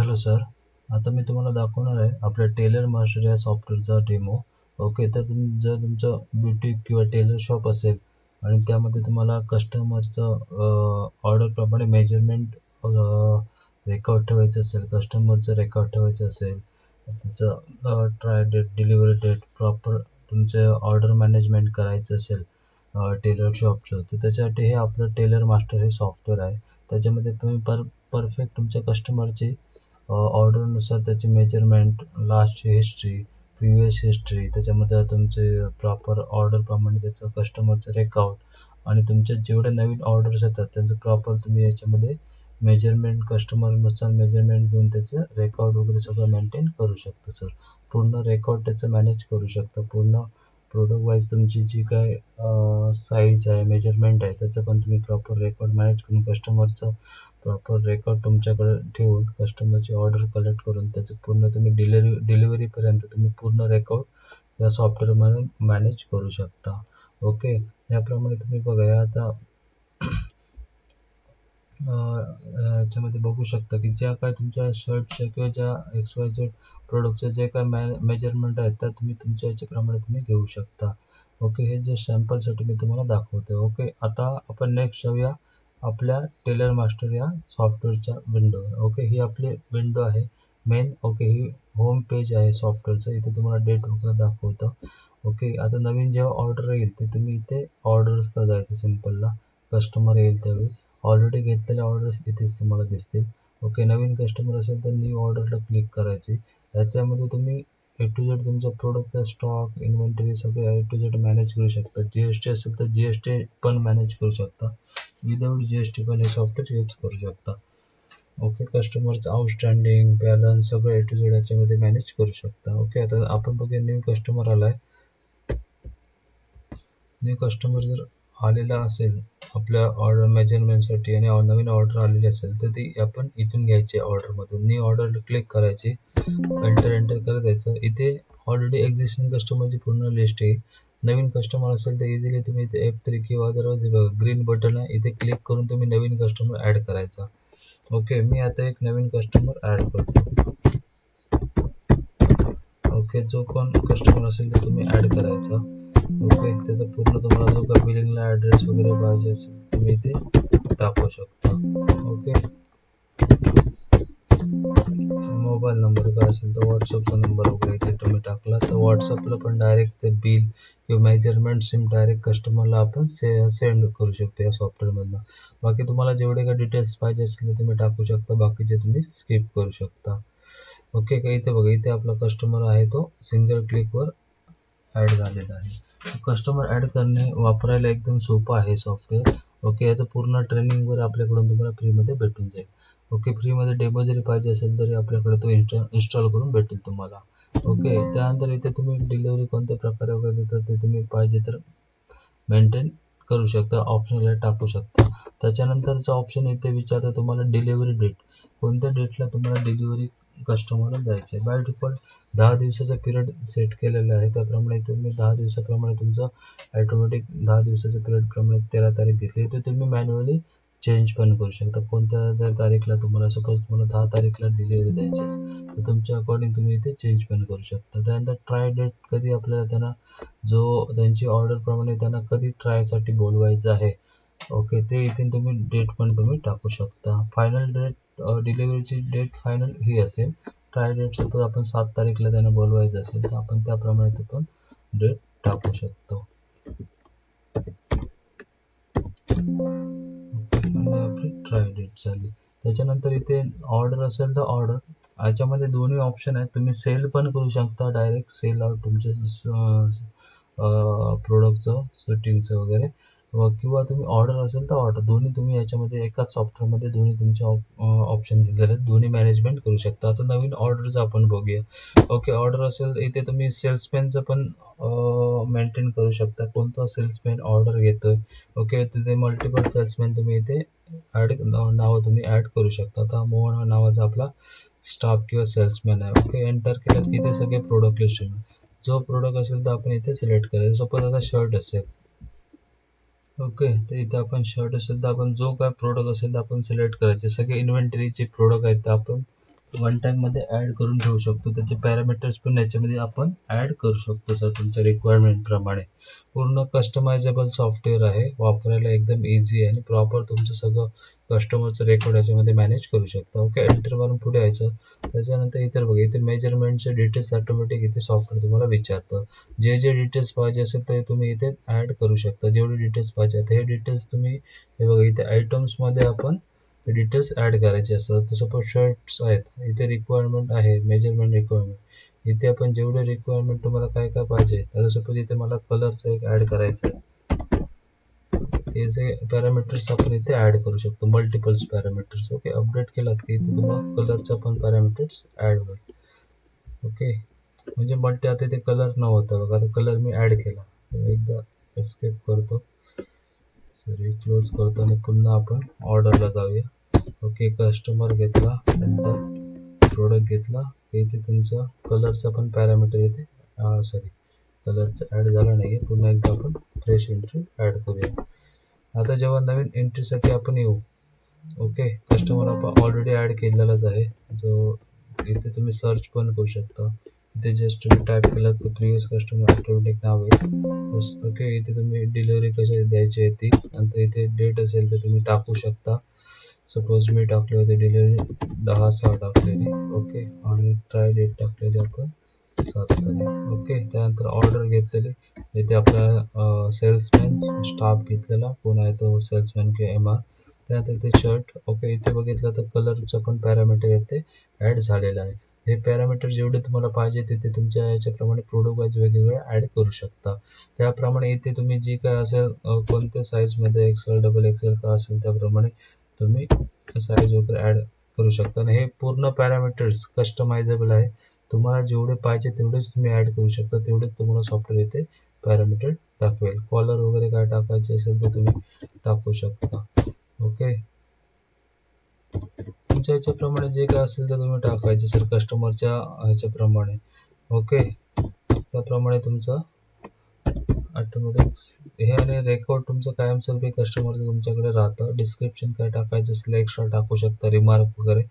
Hello sir आता मी तुम्हाला दाखवणार आहे आपल्या टेलर मास्टर या सॉफ्टवेअरचा डेमो. ओके तर तुम जर तुमचं ब्युटी किंवा टेलर शॉप असेल आणि त्यामध्ये तुम्हाला कस्टमरचं ऑर्डरप्रमाणे मेजरमेंट रेकॉर्ड ठेवायचं असेल कस्टमरचं रेकॉर्ड ठेवायचं असेल त्याचं try date delivery date proper तुमचं ऑर्डर मॅनेजमेंट करायचं असेल टेलर शॉपचं तर त्याच्यासाठी हे आपलं टेलर मास्टर हे सॉफ्टवेअर आहे. त्याच्यामध्ये तुम्ही पर परफेक्ट तुमच्या कस्टमरची ऑर्डरनुसार त्याची मेजरमेंट लास्टची हिस्ट्री प्रिवियस हिस्ट्री त्याच्यामध्ये तुमचे प्रॉपर ऑर्डरप्रमाणे त्याचं कस्टमरचं रेकॉर्ड आणि तुमच्या जेवढ्या नवीन ऑर्डर्स येतात त्याचं प्रॉपर तुम्ही याच्यामध्ये मेजरमेंट कस्टमरनुसार मेजरमेंट घेऊन त्याचं रेकॉर्ड वगैरे सगळं मेंटेन करू शकता सर पूर्ण रेकॉर्ड त्याचं मॅनेज करू शकता. पूर्ण प्रोडक्ट वाईज तुमची जी काय साईज आहे मेजरमेंट आहे त्याचं पण तुम्ही प्रॉपर रेकॉर्ड मॅनेज करून कस्टमरचं प्रॉपर रेकॉर्ड तुमच्याकडे ठेवून कस्टमरची ऑर्डर कलेक्ट करून त्याचं पूर्ण तुम्ही डिलिव्हरी डिलिव्हरीपर्यंत तुम्ही पूर्ण रेकॉर्ड या सॉफ्टवेअरमध्ये मॅनेज करू शकता. ओके याप्रमाणे तुम्ही बघा या आता याच्यामध्ये बघू शकता की ज्या काय तुमच्या शर्टच्या किंवा ज्या एक्स वाय झेड प्रोडक्टचे जे काय मॅ मेजरमेंट आहेत त्या तुम्ही तुमच्या याच्याप्रमाणे तुम्ही घेऊ शकता. ओके हे जे सॅम्पलसाठी मी तुम्हाला दाखवतो ओके आता आपण नेक्स्ट जाऊया. आपल्या टेलर मास्टर या सॉफ्टवेअरच्या विंडोवर ओके ही आपली विंडो आहे. मेन ओके ही होम पेज आहे सॉफ्टवेअरचं इथे तुम्हाला डेट वगैरे दाखवतं. ओके आता नवीन जेव्हा ऑर्डर येईल ते तुम्ही इथे ऑर्डर्सला जायचं सिम्पलला कस्टमर येईल त्यावेळी. ऑलरेडी घेतलेल्या ऑर्डर्स इथेच तुम्हाला दिसतील. ओके नवीन कस्टमर असेल तर न्यू ऑर्डरला क्लिक करायची. याच्यामध्ये तुम्ही ए टू झेड तुमचा प्रोडक्टचा स्टॉक इन्व्हेंटरी सगळे ए टू झेड मॅनेज करू शकता. जी एस टी असेल तर जी एस टी पण मॅनेज करू शकता. विदाऊट जी एस टी पण हे सॉफ्टवेअर यूज करू शकता. ओके कस्टमरचं आउटस्टँडिंग बॅलन्स सगळं ए टू झेड याच्यामध्ये मॅनेज करू शकता. ओके आता आपण बघूया न्यू कस्टमर आला आहे न्यू कस्टमर जर आलेला असेल आपल्या ऑर्डर मेजरमेंटसाठी आणि नवीन ऑर्डर आलेली असेल तर ती आपण इथून घ्यायची ऑर्डरमधून न्यू ऑर्डर क्लिक करायची. एंटर एंटर करत द्यायचं इथे ऑलरेडी एक्झिस्टिंग कस्टमरची पूर्ण लिस्ट येईल नवीन कस्टमर असेल तर इझिली तुम्ही इथे एफ थ्री किंवा अदरवाईज ग्रीन बटन आहे. इथे क्लिक करून तुम्ही नवीन कस्टमर ॲड करायचा. ओके मी आता एक नवीन कस्टमर ॲड करतो. ओके जो कोण कस्टमर असेल तर तुम्ही ॲड करायचा. ओके त्याचा पूर्ण तुम्हाला जो का बिलिंगला ॲड्रेस वगैरे पाहिजे असेल तुम्ही इथे टाकू शकता. ओके मोबाईल नंबर काय असेल तर व्हॉट्सअपचा नंबर वगैरे इथे तुम्ही टाकला. तर व्हॉट्सअपला पण डायरेक्ट ते बिल किंवा मेजरमेंट सिम डायरेक्ट कस्टमरला आपण से सेंड करू शकतो या सॉफ्टवेअरमधनं बाकी तुम्हाला जेवढे काही डिटेल्स पाहिजे असतील ते तुम्ही टाकू शकता. बाकीचे तुम्ही स्किप करू शकता. ओके का इथे बघा इथे आपला कस्टमर आहे तो सिंगल क्लिकवर ॲड झालेला आहे. कस्टमर ॲड करणे वापरायला एकदम सोपं आहे सॉफ्टवेअर ओके याचं पूर्ण ट्रेनिंग वगैरे आपल्याकडून तुम्हाला फ्रीमध्ये भेटून जाईल. ओके फ्रीमध्ये डेमो जरी पाहिजे असेल तरी आपल्याकडे तो इन्स्टॉल इन्स्टॉल करून भेटेल तुम्हाला. ओके त्यानंतर इथे तुम्ही डिलिव्हरी कोणत्या प्रकारे वगैरे देतात ते तुम्ही पाहिजे तर मेंटेन करू शकता ऑप्शनला टाकू शकता. त्याच्यानंतरचा ऑप्शन इथे विचारतं तुम्हाला डिलिव्हरी डेट कोणत्या डेटला तुम्हाला डिलिव्हरी कस्टमरला द्यायची आहे बाय डिफॉल्ट दहा दिवसाचा पिरियड सेट केलेला आहे. त्याप्रमाणे तुम्ही दहा दिवसाप्रमाणे तुमचं ॲटोमॅटिक दहा दिवसाच्या पिरियडप्रमाणे तेरा तारीख घेतली तर तुम्ही मॅन्युअली चेंज पण करू शकता. कोणत्या तारीखला तुम्हाला सपोज तुम्हाला दहा तारीखला डिलिव्हरी द्यायची तर तुमच्या अकॉर्डिंग तुम्ही इथे चेंज पण करू शकता. त्यानंतर ट्राय डेट कधी आपल्याला त्यांना जो त्यांची ऑर्डरप्रमाणे त्यांना कधी ट्रायसाठी बोलवायचं आहे ओके ते इथे तुम्ही डेट पण तुम्ही टाकू शकता. फायनल डेट डिलिव्हरीची डेट फायनल ही असेल. ट्राय डेट सपोज आपण सात तारीखला त्यांना बोलवायचं असेल तर आपण त्याप्रमाणे ते पण डेट टाकू शकतो. म्हणजे आपली ट्राय डेट झाली. त्याच्यानंतर इथे ऑर्डर असेल तर ऑर्डर याच्यामध्ये दोन्ही ऑप्शन आहेत. तुम्ही सेल पण करू शकता डायरेक्ट सेल आउट तुमच्या प्रोडक्टचं सेटिंगचं वगैरे. किंवा तुम्ही ऑर्डर असेल तर ऑर्डर दोन्ही तुम्ही याच्यामध्ये एकाच सॉफ्टवेअरमध्ये दोन्ही तुमचे ऑप्शन दिलेले आहेत. दोन्ही मॅनेजमेंट करू शकता. आता नवीन ऑर्डरचं आपण बघूया. ओके ऑर्डर असेल इथे तुम्ही सेल्समॅनचं पण मेंटेन करू शकता. कोणता सेल्समॅन ऑर्डर घेतोय? ओके तिथे मल्टिपल सेल्समॅन तुम्ही इथे ॲड नावं तुम्ही ॲड करू शकता. आता मोहन नावाचा आपला स्टाफ किंवा सेल्समॅन आहे. ओके एंटर केलं की इथे सगळे प्रोडक्ट लिस्ट जो प्रोडक्ट असेल तर आपण इथे सिलेक्ट करायचं सपोज आता शर्ट असेल. ओके तर इथे आपण शर्ट असेल तर आपण जो काय प्रोडक्ट असेल तर आपण सिलेक्ट करायचे. सगळे इन्व्हेंटरीचे प्रोडक्ट आहेत ते आपण वन टाईममध्ये ॲड करून ठेवू शकतो. त्याचे पॅरामीटर्स पण याच्यामध्ये आपण ॲड करू शकतो सर तुमच्या रिक्वायरमेंटप्रमाणे पूर्ण कस्टमायझेबल सॉफ्टवेअर आहे. वापरायला एकदम इझी आहे आणि प्रॉपर तुमचं सगळं कस्टमरचं रेकॉर्ड याच्यामध्ये मॅनेज करू शकता. ओके एंटर मारून पुढे यायचं. त्याच्यानंतर इतर बघा इथे मेजरमेंटचे डिटेल्स ऑटोमॅटिक इथे सॉफ्टवेअर तुम्हाला विचारतं. जे जे डिटेल्स पाहिजे असेल ते तुम्ही इथे ॲड करू शकता. जेवढे डिटेल्स पाहिजे हे डिटेल्स तुम्ही हे बघा इथे आयटम्समध्ये आपण डिटेल्स ॲड करायचे असतात. सपोज शर्ट्स आहेत. इथे रिक्वायरमेंट आहे. मेजरमेंट म्हणजे रिक्वायरमेंट इथे आपण जेवढे रिक्वायरमेंट तुम्हाला काय काय पाहिजे आता सपोज इथे मला कलरचं एक ॲड करायचं आहे. हे जे पॅरामीटर्स आपण इथे ॲड करू शकतो. मल्टिपल्स पॅरामीटर्स ओके अपडेट केलात की इथे तुम्हाला कलरचा पण पॅरामीटर्स ॲड होईल. ओके म्हणजे मल्टी आता इथे कलर नव्हता बघा. आता कलर मी ॲड केला. एकदा एस्केप करतो. सॉरी क्लोज करतो आणि पुन्हा आपण ऑर्डरला जाऊया. ओके कस्टमर घेतला नंतर प्रोडक्ट घेतला. इथे तुमचा कलरचा पण पॅरामीटर येते. सॉरी कलरचा ॲड झाला नाही आहे पुन्हा एकदा आपण फ्रेश एंट्री ॲड करूया. आता जेव्हा नवीन एंट्रीसाठी आपण येऊ ओके कस्टमर आपण ऑलरेडी ॲड केलेलाच आहे. जो इथे तुम्ही सर्च पण करू शकता. इथे जस्ट तुम्ही टाईप केलं तर प्रिव्हियस कस्टमर ऑटोमॅटिक नाव आहे. ओके इथे तुम्ही डिलिव्हरी कशी द्यायची आहे ती नंतर इथे डेट असेल तर तुम्ही टाकू शकता. सपोज मी टाकले होते डिलिव्हरी दहा सहा टाकलेली. ओके आणि ट्राय डेट टाकलेली आपण सात तारीख. ओके त्यानंतर ऑर्डर घेतलेली. इथे आपला सेल्समॅन स्टाफ घेतलेला. पुन्हा आहे तो सेल्समॅन किंवा एम आर त्यानंतर इथे शर्ट ओके इथे बघितलं तर कलरचं पण पॅरामीटर येते. ॲड झालेलं आहे. हे पॅरामीटर जेवढे तुम्हाला पाहिजे तिथे तुमच्या याच्याप्रमाणे प्रोडक्ट वाईज वेगवेगळे ॲड करू शकता. त्याप्रमाणे इथे तुम्ही जी काय असेल कोणत्या साईजमध्ये एक्सेल डबल एक्सेल का असेल त्याप्रमाणे तुम्ही साईज वगैरे ॲड करू शकता. आणि हे पूर्ण पॅरामीटर्स कस्टमायझेबल आहे. तुम्हाला जेवढे पाहिजे तेवढेच तुम्ही ॲड करू शकता. तेवढेच तुम्हाला सॉफ्टवेअर इथे पॅरामीटर दाखवेल. कॉलर वगैरे काय टाकायचे असेल तर तुम्ही टाकू शकता. ओके तुमच्या ह्याच्याप्रमाणे जे काय असेल ते तुम्ही टाकायचे सर कस्टमरच्या ह्याच्याप्रमाणे. ओके त्याप्रमाणे तुमचा ऑटोमॅटिक हे आणि रेकॉर्ड तुमचं कायमस्वरूपी कस्टमर तुमच्याकडे राहतं. डिस्क्रिप्शन काय टाकायचं असलं एक्स्ट्रा टाकू शकता रिमार्क वगैरे.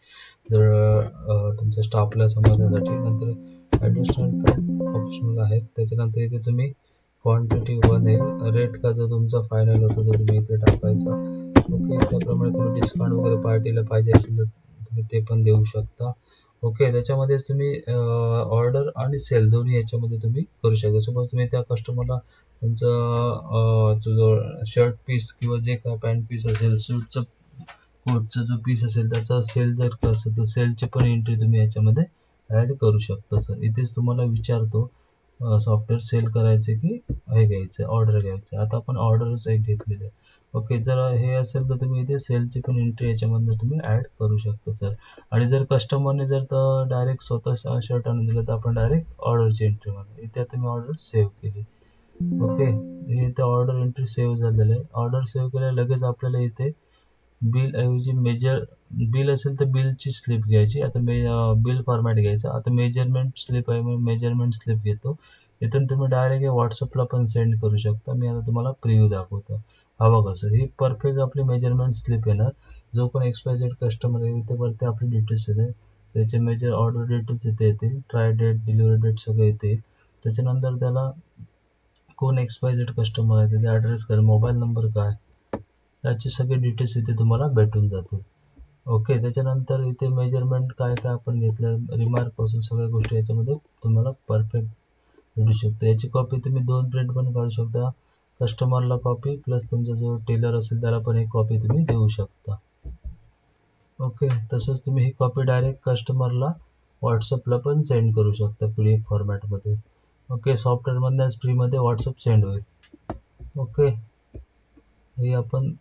जर तुमच्या स्टाफला समजण्यासाठी नंतर ॲडजस्टमेंट ऑप्शनल आहेत. त्याच्यानंतर इथे तुम्ही क्वांटिटी वन आहे. रेट का जो तुमचा फायनल होतो तो तुम्ही इथे टाकायचा. ओके त्याप्रमाणे तुम्ही डिस्काउंट वगैरे पार्टीला पाहिजे असेल तर तुम्ही ते पण देऊ शकता. ओके त्याच्यामध्येच तुम्ही ऑर्डर आणि सेल दोन्ही याच्यामध्ये तुम्ही करू शकता. सपोज तुम्ही त्या कस्टमरला तुमचा जो शर्ट पीस किंवा जे काय पॅन्ट पीस असेल सूटचं कोटचा जो पीस असेल त्याचा सेल जर असेल तर सेलची पण एंट्री तुम्ही याच्यामध्ये ॲड करू शकता सर इथेच तुम्हाला विचारतो सॉफ्टवेअर सेल करायचे की हे घ्यायचं ऑर्डर घ्यायचं. आता आपण ऑर्डरच एक घेतलेली आहे ओके जर हे असेल तर तुम्ही इथे सेलची पण एंट्री याच्यामधनं तुम्ही ॲड करू शकता सर आणि जर कस्टमरने जर तर डायरेक्ट स्वतः शर्ट आणून दिलं तर आपण डायरेक्ट ऑर्डरची एंट्री म्हणून इथे तुम्ही ऑर्डर सेव्ह केली. ओके हे इथे ऑर्डर एंट्री सेव्ह झालेलं आहे. ऑर्डर सेव्ह केल्या लगेच आपल्याला इथे बिल ऐवजी मेजर बिल असेल तर बिलची स्लिप घ्यायची. आता मे बिल फॉर्मॅट घ्यायचा. आता मेजरमेंट स्लिप आहे मेजरमेंट स्लिप घेतो. इथून तुम्ही डायरेक्ट व्हॉट्सअपला पण सेंड करू शकता. मी आता तुम्हाला प्रिव्ह्यू दाखवतो. हवा कसं ही परफेक्ट आपली मेजरमेंट स्लिप येणार जो पण एक्सपायझेड कस्टमर आहे इथे वरती आपली डिटेल्स येते. त्याचे मेजर ऑर्डर डिटेल्स इथे येतील. ट्राय डेट डिलिव्हरी डेट सगळे येतील. त्याच्यानंतर त्याला कोण एक्सपायझेड कस्टमर आहे त्याचा ॲड्रेस काय मोबाईल नंबर काय याचे सगळे डिटेल्स इथे तुम्हाला भेटून जातील. ओके त्याच्यानंतर इथे मेजरमेंट काय काय आपण घेतलं रिमार्कपासून सगळ्या गोष्टी याच्यामध्ये तुम्हाला परफेक्ट भेटू शकतो. याची कॉपी तुम्ही दोन प्रिंट पण काढू शकता कस्टमरला कॉपी प्लस तुमचा जो टेलर असेल त्याला पण एक कॉपी तुम्ही देऊ शकता. ओके तसंच तुम्ही ही कॉपी डायरेक्ट कस्टमरला व्हॉट्सअपला पण सेंड करू शकता पी डी एफ फॉर्मॅटमध्ये ओके सॉफ्टवेअरमधनंच फ्रीमध्ये व्हॉट्सअप सेंड होईल. ओके ही आपण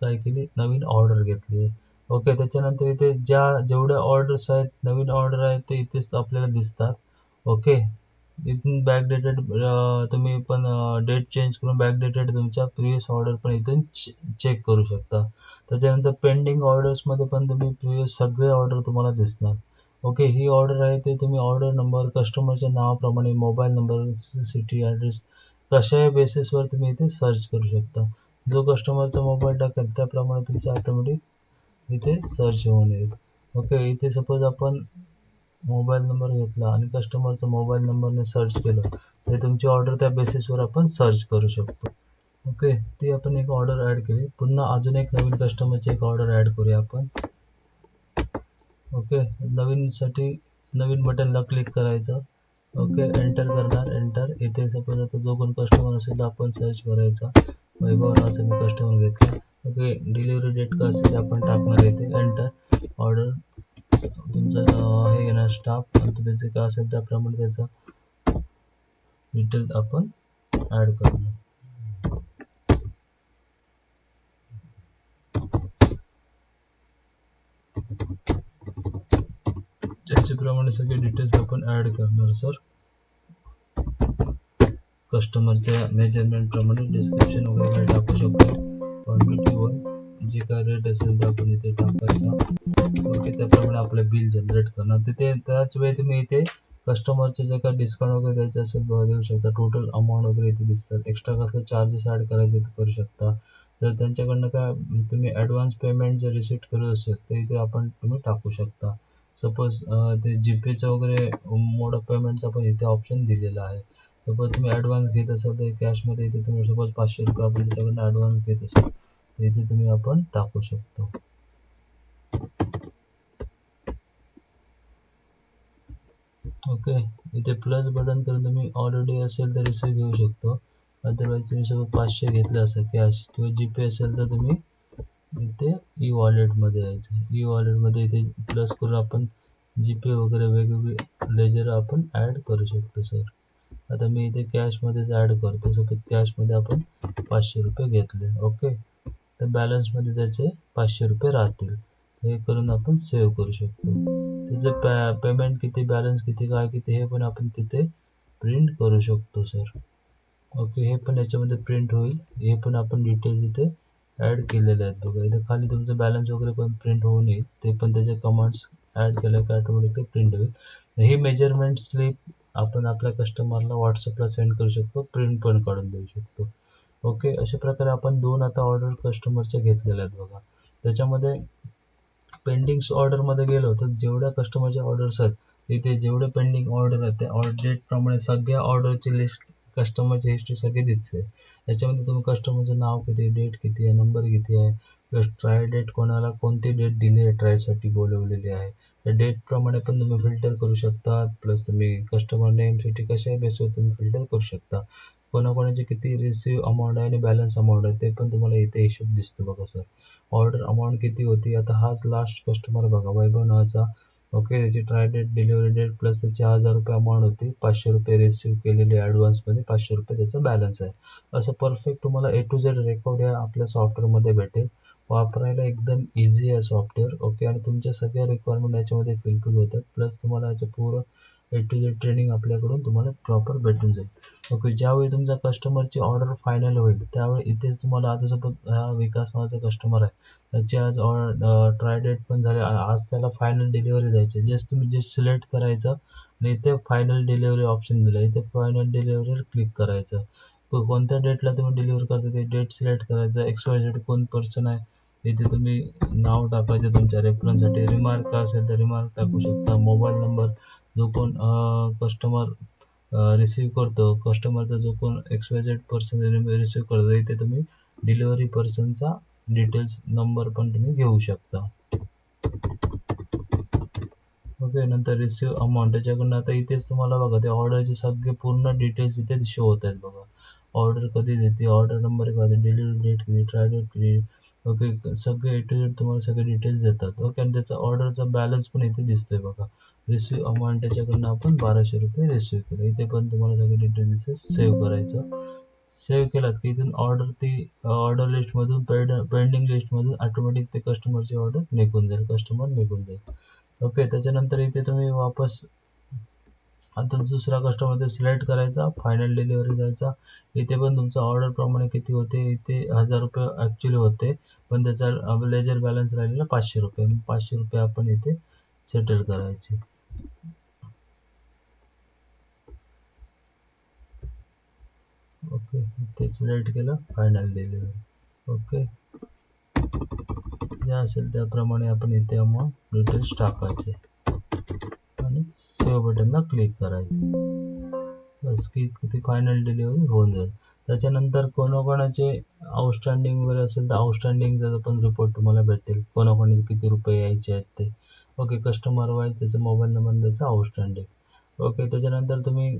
काय केली? नवीन ऑर्डर घेतली आहे. ओके त्याच्यानंतर इथे ज्या जेवढ्या ऑर्डर्स आहेत नवीन ऑर्डर आहेत ते इथेच आपल्याला दिसतात. ओके इथून बॅकडेटेड तुम्ही पण डेट चेंज करून बॅकडेटेड तुमच्या प्रिवियस ऑर्डर पण इथून चेक करू शकता. त्याच्यानंतर पेंडिंग ऑर्डर्समध्ये पण तुम्ही प्रिवियस सगळे ऑर्डर तुम्हाला दिसणार. ओके ही ऑर्डर आहे ते तुम्ही ऑर्डर नंबर कस्टमरच्या नावाप्रमाणे मोबाईल नंबर सिटी ॲड्रेस कशाही बेसिसवर तुम्ही इथे सर्च करू शकता. जो कस्टमरचा मोबाईल टाकेल त्याप्रमाणे तुमचं ऑटोमॅटिक इथे सर्च होऊन येईल. ओके इथे सपोज आपण मोबाईल नंबर घेतला आणि कस्टमरचा मोबाईल नंबरने सर्च केलं तर तुमची ऑर्डर त्या बेसिसवर आपण सर्च करू शकतो. ओके ती आपण एक ऑर्डर ॲड केली. पुन्हा अजून एक नवीन कस्टमरची एक ऑर्डर ॲड करूया आपण. ओके? नवीनसाठी नवीन बटनला क्लिक करायचं. ओके? एंटर करणार. एंटर इथे सपोज आता जो कोण कस्टमर असेल तर आपण सर्च करायचा. वैभव असेल मी कस्टमर घेतला. ओके? डिलिव्हरी डेट का असेल आपण टाकणार इथे. एंटर ऑर्डर तुमचा हे घेणार स्टाफ आणि त्याचे काय असेल त्याप्रमाणे त्याचा डिटेल आपण ॲड करणार. त्याच्याप्रमाणे सगळे डिटेल्स आपण ॲड करणार सर कस्टमरच्या मेजरमेंट प्रमाणे डिस्क्रिप्शन वगैरे टाकू शकतो. क्वांटिटी वन जे काय रेट असेल ते आपण इथे टाकायचा. ओके त्याप्रमाणे आपलं बिल जनरेट करणार. तिथे त्याच वेळी तुम्ही इथे कस्टमरचे जे काय डिस्काउंट वगैरे द्यायचे असेल बघा देऊ शकता. टोटल अमाऊंट वगैरे इथे दिसतात. एक्स्ट्रा कसले चार्जेस ॲड करायचे तर करू शकता. जर त्यांच्याकडनं काय तुम्ही ॲडव्हान्स पेमेंट जर रिसिप्ट करत असेल तर इथे आपण तुम्ही टाकू शकता. सपोज ते जीपेचं वगैरे मोड ऑफ पेमेंटचा पण इथे ऑप्शन दिलेला आहे. सपोज तुम्ही ॲडव्हान्स घेत असाल तर कॅशमध्ये इथे तुम्ही सपोज पाचशे रुपये आपण त्याच्याकडनं ॲडव्हान्स घेत असाल. तर इथे तुम्ही आपण टाकू शकतो. ओके इथे प्लस बटन करून तुम्ही ऑलरेडी असेल तर रिसिव्ह घेऊ शकतो. अदरवाईज तुम्ही सगळं पाचशे घेतलं असं कॅश किंवा जीपे असेल तर तुम्ही इथे ई वॉलेटमध्ये यायचं. ई वॉलेटमध्ये इथे प्लस करून आपण जी पे वगैरे वेगवेगळे लेजर आपण ॲड करू शकतो सर आता मी इथे कॅशमध्येच ॲड करतो सपोज कॅशमध्ये आपण पाचशे रुपये घेतले ओके तर बॅलन्समध्ये त्याचे पाचशे रुपये राहतील. हे करून आपण सेव्ह करू शकतो. त्याचं पॅ पेमेंट किती बॅलन्स किती काय किती हे पण आपण तिथे प्रिंट करू शकतो सर ओके हे पण याच्यामध्ये प्रिंट होईल. हे पण आपण डिटेल्स इथे ॲड केलेले आहेत बघा. इथे खाली तुमचं बॅलन्स वगैरे पण प्रिंट होऊन येईल. ते पण त्याचे कमांड्स ॲड केलं की ऑटोमॅटिकली प्रिंट होईल. हे मेजरमेंट स्लिप आपण आपल्या कस्टमरला व्हॉट्सअपला सेंड करू शकतो. प्रिंट पण काढून देऊ शकतो. ओके अशा प्रकारे आपण दोन आता ऑर्डर कस्टमरच्या घेतलेल्या आहेत बघा. त्याच्यामध्ये पेंडिंग्स ऑर्डरमध्ये गेलो तर जेवढ्या कस्टमरच्या ऑर्डर्स आहेत तिथे जेवढे पेंडिंग ऑर्डर आहेत त्या ऑर्डर डेटप्रमाणे सगळ्या ऑर्डरची लिस्ट कस्टमरची हिस्ट्री सगळी दिसते. याच्यामध्ये तुम्ही कस्टमरचं नाव किती डेट किती आहे नंबर किती आहे प्लस ट्राय डेट कोणाला कोणती डेट दिली आहे ट्रायलसाठी बोलवलेली आहे. त्या डेटप्रमाणे पण तुम्ही फिल्टर करू शकता प्लस तुम्ही कस्टमर नेमसाठी कशा बेसवर तुम्ही फिल्टर करू शकता. कोणाकोणाचे किती रिसिव्ह अमाऊंट आहे आणि बॅलन्स अमाऊंट आहे ते पण तुम्हाला इथे हिशोब दिसतो बघा सर ऑर्डर अमाऊंट किती होती आता हाच लास्ट कस्टमर बघा वैभव नावाचा. ओके त्याची try date delivery date plus त्याची हजार रुपये अमाऊंट होती. पाचशे रुपये रिसिव्ह केलेली ॲडव्हान्समध्ये पाचशे रुपये त्याचा बॅलन्स आहे. असं परफेक्ट तुम्हाला ए टू झेड रेकॉर्ड या आपल्या सॉफ्टवेअरमध्ये भेटेल. वापरायला एकदम इझी आहे सॉफ्टवेअर ओके आणि तुमच्या सगळ्या रिक्वायरमेंट याच्यामध्ये फिलफिल होतात. प्लस तुम्हाला याचं पूर्ण ए टू झेड ट्रेनिंग आपल्याकडून तुम्हाला प्रॉपर भेटून जाईल. ओके ज्यावेळी तुमच्या कस्टमरची ऑर्डर फायनल होईल त्यावेळी इथेच तुम्हाला आता सपोज हा विकास नावाचा कस्टमर आहे. त्याची आज ट्राय डेट पण झाले आज त्याला फायनल डिलिव्हरी द्यायची जस्ट तुम्ही जस्ट सिलेक्ट करायचं आणि इथे फायनल डिलिव्हरी ऑप्शन दिलं इथे फायनल डिलिव्हरीवर क्लिक करायचं. कोणत्या डेटला तुम्ही डिलिव्हर करता ते डेट सिलेक्ट करायचं. एक्स वाय झेड कोण पर्सन आहे इथे तुम्ही नाव टाकायचं तुमच्या रेफरन्ससाठी रिमार्क असेल तर रिमार्क टाकू शकता. मोबाईल नंबर जो कोण कस्टमर रिसीव करतो कस्टमरचा जो कोण एक्स पर्सन रिसीव करतो इथे तुम्ही डिलिव्हरी पर्सनचा डिटेल्स नंबर पण तुम्ही घेऊ शकता. ओके नंतर रिसिव्ह अमाऊंट त्याच्याकडनं आता इथेच तुम्हाला बघा ते ऑर्डरचे सगळे पूर्ण डिटेल्स इथे शो होत आहेत बघा. ऑर्डर कधी देते ऑर्डर नंबर कधी डिलिव्हरी डेट किती ट्राय डेट किती ओके सगळे ए टू झेड तुम्हाला सगळे डिटेल्स देतात. ओके आणि त्याचा ऑर्डरचा बॅलन्स पण इथे दिसतोय बघा. रिसिव्ह अमाऊंट त्याच्याकडनं आपण बाराशे रुपये रिसिव्ह केलं. इथे पण तुम्हाला सगळे डिटेल्स दिसतात. सेव्ह करायचं. सेव्ह केलात की इथून ऑर्डर ती ऑर्डर लिस्टमधून पेड पेंडिंग लिस्टमधून ऑटोमॅटिक ते कस्टमरची ऑर्डर निघून जाईल. कस्टमर निघून जाईल. ओके त्याच्यानंतर इथे तुम्ही वापस आता दुसरा कस्टमर सिलेक्ट करायचा फायनल डिलिव्हरी द्यायचा इथे पण तुमचा ऑर्डर प्रमाणे किती होते इथे हजार रुपये ॲक्च्युली होते पण त्याचा लेजर बॅलन्स राहिलेला पाचशे रुपये पाचशे रुपये आपण इथे सेटल करायचे. ओके ते सिलेक्ट केलं फायनल डिलिव्हरी ओके जे असेल त्याप्रमाणे आपण इथे अमाऊंट डिटेल्स टाकायचे. आणि सेव्ह बटनला क्लिक करायचं. बस की ती फायनल डिलिव्हरी होऊन जाईल. त्याच्यानंतर कोणाकोणाचे आउटस्टँडिंग वगैरे असेल तर आउटस्टँडिंगचा पण रिपोर्ट तुम्हाला भेटेल. कोणाकोणाचे किती रुपये यायचे आहेत ते. ओके कस्टमर वाईज त्याचा मोबाईल नंबर त्याचा आउटस्टँडिंग ओके त्याच्यानंतर तुम्ही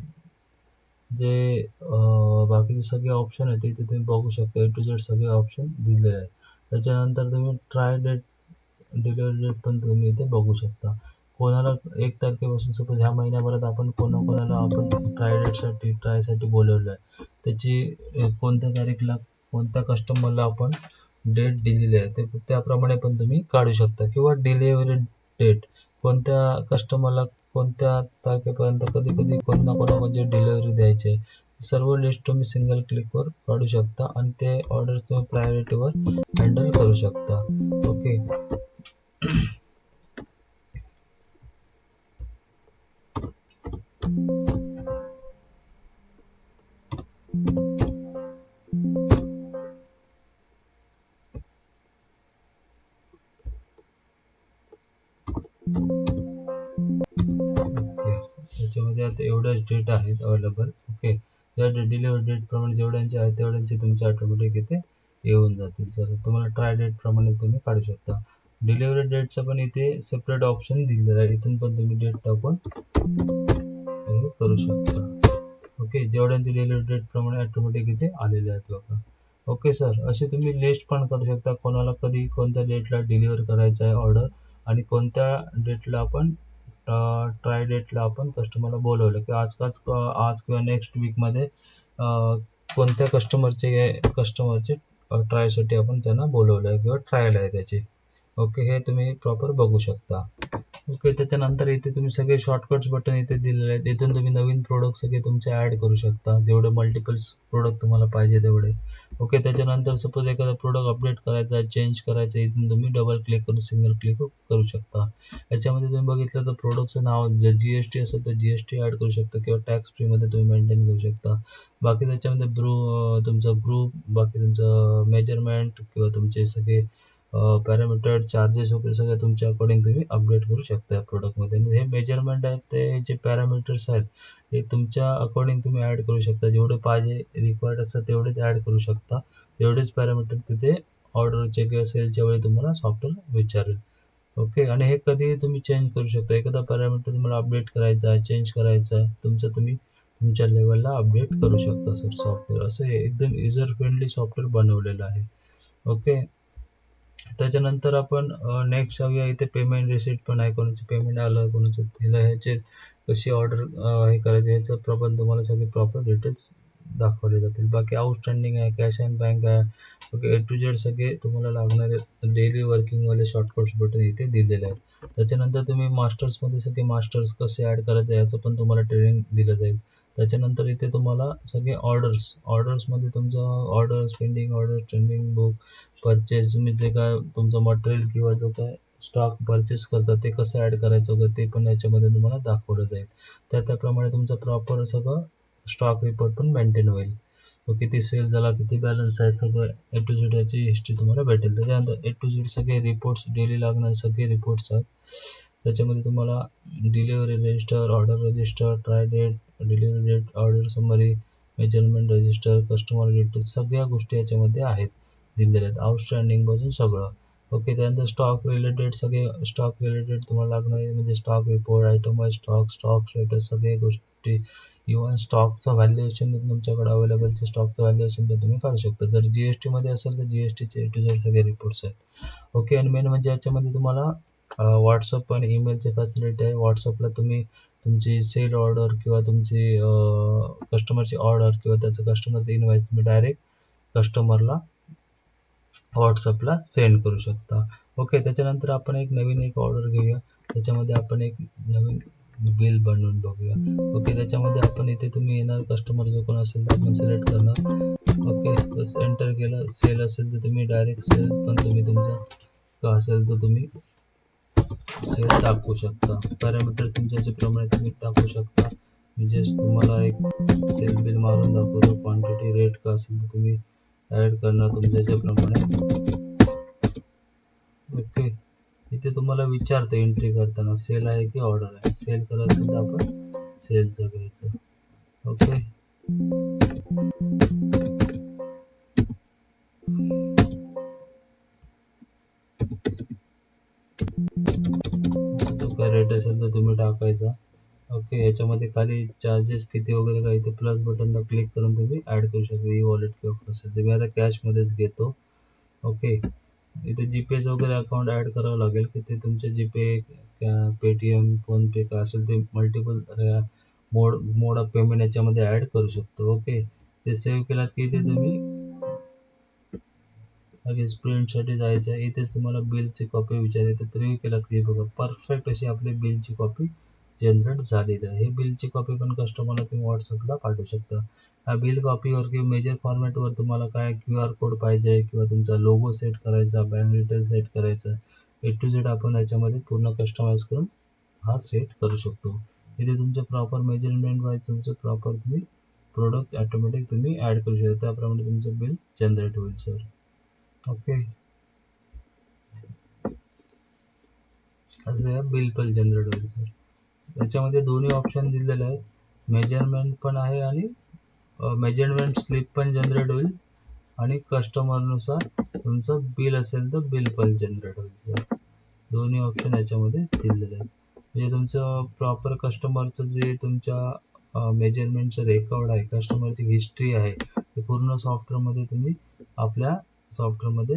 जे बाकीचे सगळे ऑप्शन आहेत ते तुम्ही बघू शकता. ए टू झेड सगळे ऑप्शन दिलेले आहेत. त्याच्यानंतर तुम्ही ट्राय डेट डिलिव्हरी डेट पण तुम्ही इथे बघू शकता. कोणाला एक तारखेपासून सपोज ह्या महिन्याभरात आपण कोणाकोणाला आपण ट्राय डेटसाठी ट्रायसाठी बोलवलं आहे त्याची कोणत्या तारीखला कोणत्या कस्टमरला आपण डेट दिलेली आहे ते त्याप्रमाणे पण तुम्ही काढू शकता. किंवा डिलेवरी डेट कोणत्या कस्टमरला कोणत्या तारखेपर्यंत कधी कधी कोणत्या म्हणजे डिलेवरी द्यायची आहे सर्व लिस्ट तुम्ही सिंगल क्लिकवर काढू शकता आणि ते ऑर्डर तुम्ही प्रायोरिटीवर हँडल करू शकता. ओके त्याच्यामध्ये आता एवढ्याच डेट आहेत अवेलेबल ओके त्या डिलिव्हरी डेटप्रमाणे जेवढ्यांचे आहेत तेवढ्यांचे तुमचे ऑटोमॅटिक इथे येऊन जातील. सर तुम्हाला ट्राय डेटप्रमाणे तुम्ही काढू शकता. डिलिव्हरी डेटचं पण इथे सेपरेट ऑप्शन दिलेलं आहे. इथून पण तुम्ही डेट टाकून हे करू शकता. ओके जेवढ्यांचे डिलिव्हरी डेटप्रमाणे ऑटोमॅटिक इथे आलेले आहेत बघा. ओके सर असे तुम्ही लिस्ट पण करू शकता. कोणाला कधी कोणत्या डेटला डिलिव्हर करायचं आहे ऑर्डर आणि कोणत्या डेटला आपण ट्राय डेटला आपण कस्टमरला बोलवलं की आजकाल आज किंवा नेक्स्ट वीकमध्ये कोणत्या कस्टमरचे कस्टमरचे ट्रायसाठी आपण त्यांना बोलवलं आहे किंवा ट्रायल आहे त्याची. ओके हे तुम्ही प्रॉपर बघू शकता. ओके त्याच्यानंतर इथे तुम्ही सगळे शॉर्टकट्स बटन इथे दिलेले आहेत. इथून तुम्ही नवीन प्रोडक्ट सगळे तुमचे ॲड करू शकता. जेवढे मल्टिपल्स प्रोडक्ट तुम्हाला पाहिजे तेवढे. ओके त्याच्यानंतर सपोज एखादा प्रोडक्ट अपडेट करायचा चेंज करायचं इथून तुम्ही डबल क्लिक करून सिंगल क्लिक करू शकता. याच्यामध्ये तुम्ही बघितलं तर प्रोडक्टचं नाव जर जी एस टी असेल तर जी एस टी ॲड करू शकता किंवा टॅक्स फ्रीमध्ये तुम्ही मेंटेन करू शकता. बाकी त्याच्यामध्ये ब्रू तुमचा ग्रुप बाकी तुमचं मेजरमेंट किंवा तुमचे सगळे पॅरामीटर चार्जेस वगैरे सगळं तुमच्या अकॉर्डिंग तुम्ही अपडेट करू शकता या प्रोडक्टमध्ये आणि हे मेजरमेंट आहेत ते जे पॅरामीटर्स आहेत हे तुमच्या अकॉर्डिंग तुम्ही ॲड करू शकता. जेवढे पाहिजे रिक्वायर्ड असतात तेवढेच ॲड करू शकता. तेवढेच पॅरामीटर तिथे ऑर्डरचे किंवा सेलच्या वेळी तुम्हाला सॉफ्टवेअर विचारेल. ओके आणि हे कधीही तुम्ही चेंज करू शकता. एखादा पॅरामीटर तुम्हाला अपडेट करायचा आहे चेंज करायचा आहे तुमचं तुम्ही तुमच्या लेवलला अपडेट करू शकता सर सॉफ्टवेअर असं एकदम युजर फ्रेंडली सॉफ्टवेअर बनवलेलं आहे. ओके त्याच्यानंतर आपण नेक्स्ट जाऊया इथे पेमेंट रिसिट पण आहे. कोणाचं पेमेंट आलं कोणाचं दिलं ह्याचे कशी ऑर्डर हे करायचे ह्याचं प्रॉपर तुम्हाला सगळे प्रॉपर डिटेल्स दाखवले जातील. बाकी आउटस्टँडिंग आहे कॅश अँड बँक आहे. ओके ए टू जेड सगळे तुम्हाला लागणारे डेली वर्किंगवाले शॉर्टकट्स बटन इथे दिलेले आहेत. त्याच्यानंतर तुम्ही मास्टर्समध्ये सगळे मास्टर्स कसे ॲड करायचे याचं पण तुम्हाला ट्रेनिंग दिलं जाईल. त्याच्यानंतर इथे तुम्हाला सगळे ऑर्डर्स ऑर्डर्समध्ये तुमचं order pending order trending book purchase तुम्ही जे काय तुमचं मटेरियल किंवा जो काय स्टॉक परचेस करता ते कसं ॲड करायचं वगैरे ते पण याच्यामध्ये तुम्हाला दाखवलं जाईल. त्या त्याप्रमाणे तुमचं प्रॉपर सगळं स्टॉक रिपोर्ट पण मेंटेन होईल. तो किती सेल झाला किती बॅलन्स आहे सगळं ए टू झेड याची हिस्ट्री तुम्हाला भेटेल. त्याच्यानंतर ए टू झेड सगळे रिपोर्ट्स डेली लागणारे सगळे रिपोर्ट्स आहेत. त्याच्यामध्ये तुम्हाला delivery register order register try date delivery date order summary measurement register customer detail सगळ्या गोष्टी याच्यामध्ये आहेत. दिलेल्या आहेत. आउटस्टँडिंगपासून सगळं. ओके त्यानंतर स्टॉक रिलेटेड सगळे स्टॉक रिलेटेड तुम्हाला लागणारे म्हणजे stock report item wise stock stock status सगळे गोष्टी. इव्हन स्टॉकचं व्हॅल्युएशन तुमच्याकडे अवेलेबलचे स्टॉकचं व्हॅल्युएशन पण तुम्ही काढू शकता. जर जी एस टीमध्ये असेल तर जी एस टीचे ए टू झेड सगळे रिपोर्ट्स आहेत. ओके आणि मेन म्हणजे याच्यामध्ये तुम्हाला व्हॉट्सअप आणि ईमेलची फॅसिलिटी आहे. व्हॉट्सअपला तुम्ही तुमची सेल ऑर्डर किंवा तुमची कस्टमरची ऑर्डर किंवा त्याचं कस्टमरचं इनवाईस तुम्ही डायरेक्ट कस्टमरला व्हॉट्सअपला सेंड करू शकता. ओके त्याच्यानंतर आपण एक नवीन एक ऑर्डर घेऊया. त्याच्यामध्ये आपण एक नवीन बिल बनवून बघूया. ओके त्याच्यामध्ये आपण इथे तुम्ही येणार कस्टमर जो कोण असेल तर आपण सिलेक्ट करणार. ओके बस एंटर केलं सेल असेल तर तुम्ही डायरेक्ट सेल पण तुम्ही तुमचा असेल तर तुम्ही सेल टाकू शकता. पॅरामीटर तुमच्या प्रमाणे तुम्ही टाकू शकता. मी जस्ट तुम्हाला एक सेल बिल मारून दाखवतो. क्वांटिटी रेट का असेल तर तुम्ही ॲड करणार तुमच्या प्रमाणे. ओके इथे तुम्हाला विचारतं एंट्री करताना सेल आहे की ऑर्डर आहे. सेल करायचं तर आपण. सेलचं घ्यायचं. ओके याच्यामध्ये खाली चार्जेस किती वगैरे काय ते प्लस बटनला क्लिक करून तुम्ही ॲड करू शकता e ई वॉलेट किंवा कसं ते मी आता कॅशमध्येच घेतो. ओके इथे जी पेचं वगैरे अकाउंट ॲड करावं लागेल की ते तुमचे जी पे पेटीएम फोनपे काय असेल ते multiple mode mode of payment याच्यामध्ये ॲड करू शकतो. ओके ते सेव्ह केलात की इथे तुम्ही लगेच प्रिंटसाठी जायचं आहे. इथेच तुम्हाला बिलची कॉपी विचारायचं प्रिव्ह केलात की बघा परफेक्ट अशी आपली बिलची कॉपी जनरेट झालेलं आहे. हे बिलची कॉपी पण कस्टमरला तुम्ही व्हॉट्सअपला पाठवू शकता. हा बिल कॉपीवर किंवा मेजर फॉर्मॅटवर तुम्हाला काय क्यू आर कोड पाहिजे किंवा तुमचा लोगो सेट करायचा बँक डिटेल सेट करायचा ए टू झेड आपण याच्यामध्ये पूर्ण कस्टमाइज करून हा सेट करू शकतो. इथे तुमचं प्रॉपर मेजरमेंट वाईज तुमचं प्रॉपर तुम्ही प्रोडक्ट ॲटोमॅटिक तुम्ही ॲड करू शकता. त्याप्रमाणे तुमचं बिल जनरेट होईल सर ओके असं बिल पण जनरेट होईल सर याच्यामध्ये दोन्ही ऑप्शन दिलेले आहेत. मेजरमेंट पण आहे आणि मेजरमेंट स्लिप पण जनरेट होईल. आणि कस्टमरनुसार तुमचं बिल असेल तर बिल पण जनरेट होईल. दोन्ही ऑप्शन याच्यामध्ये दिलेले आहेत. म्हणजे तुमचं प्रॉपर कस्टमरचं जे तुमच्या मेजरमेंटचं रेकॉर्ड आहे कस्टमरची हिस्ट्री आहे ते पूर्ण सॉफ्टवेअरमध्ये तुम्ही आपल्या सॉफ्टवेअरमध्ये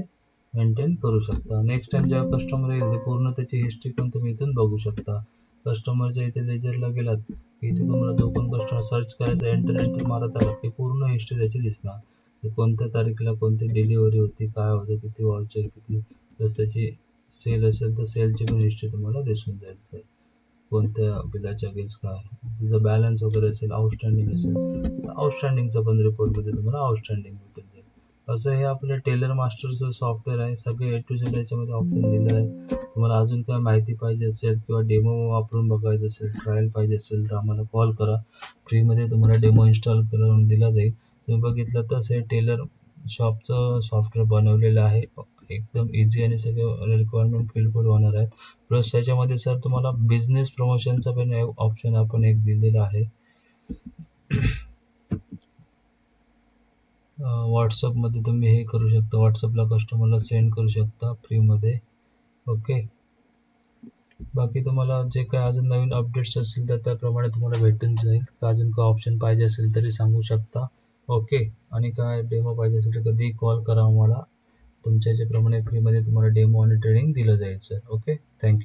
मेंटेन करू शकता. नेक्स्ट टाइम जेव्हा कस्टमर येईल ते पूर्ण त्याची हिस्ट्री पण तुम्ही इथून बघू शकता. कस्टमरच्या इथे लेजरला गेलात की इथे तुम्हाला जो पण कस्टमर सर्च करायचा एंटर एंटर मारत आला की पूर्ण हिस्ट्री त्याची दिसणार. की कोणत्या तारखेला कोणती डिलिव्हरी होती काय होतं किती वाउचर किती प्लस त्याची सेल असेल तर सेलची पण हिस्ट्री तुम्हाला दिसून जाईल कोणत्या बिलाच्या अगेन्स्ट काय तिचं बॅलन्स वगैरे असेल आउटस्टँडिंग असेल तर आउटस्टँडिंगचा पण रिपोर्टमध्ये तुम्हाला आउटस्टँडिंग भेटेल. असं हे आपलं टेलर मास्टरचं सॉफ्टवेअर आहे. सगळे ए टू झेड याच्यामध्ये ऑप्शन दिलं आहे. तुम्हाला अजून काय माहिती पाहिजे असेल किंवा डेमो वापरून बघायचं असेल ट्रायल पाहिजे असेल तर आम्हाला कॉल करा. फ्रीमध्ये तुम्हाला डेमो इन्स्टॉल करून दिला जाईल. तुम्ही बघितलं तर हे टेलर शॉपचं सॉफ्टवेअर बनवलेलं आहे. एकदम इझी आणि सगळं रिक्वायरमेंट फिलफुल होणार आहे. प्लस त्याच्यामध्ये सर तुम्हाला बिझनेस प्रमोशनचा पण ऑप्शन आपण एक दिलेला आहे. व्हॉट्सअपमध्ये तुम्ही हे करू शकता. व्हॉट्सअपला कस्टमरला सेंड करू शकता फ्रीमध्ये ओके बाकी तुम्हाला जे काय अजून नवीन अपडेट्स असतील तर त्याप्रमाणे तुम्हाला भेटून जाईल. का अजून काय ऑप्शन पाहिजे असेल तरी सांगू शकता. ओके आणि काय डेमो पाहिजे असेल तर कधीही कॉल करा आम्हाला. तुमच्या याच्याप्रमाणे फ्रीमध्ये तुम्हाला डेमो आणि ट्रेनिंग दिलं जाईल सर ओके थँक्यू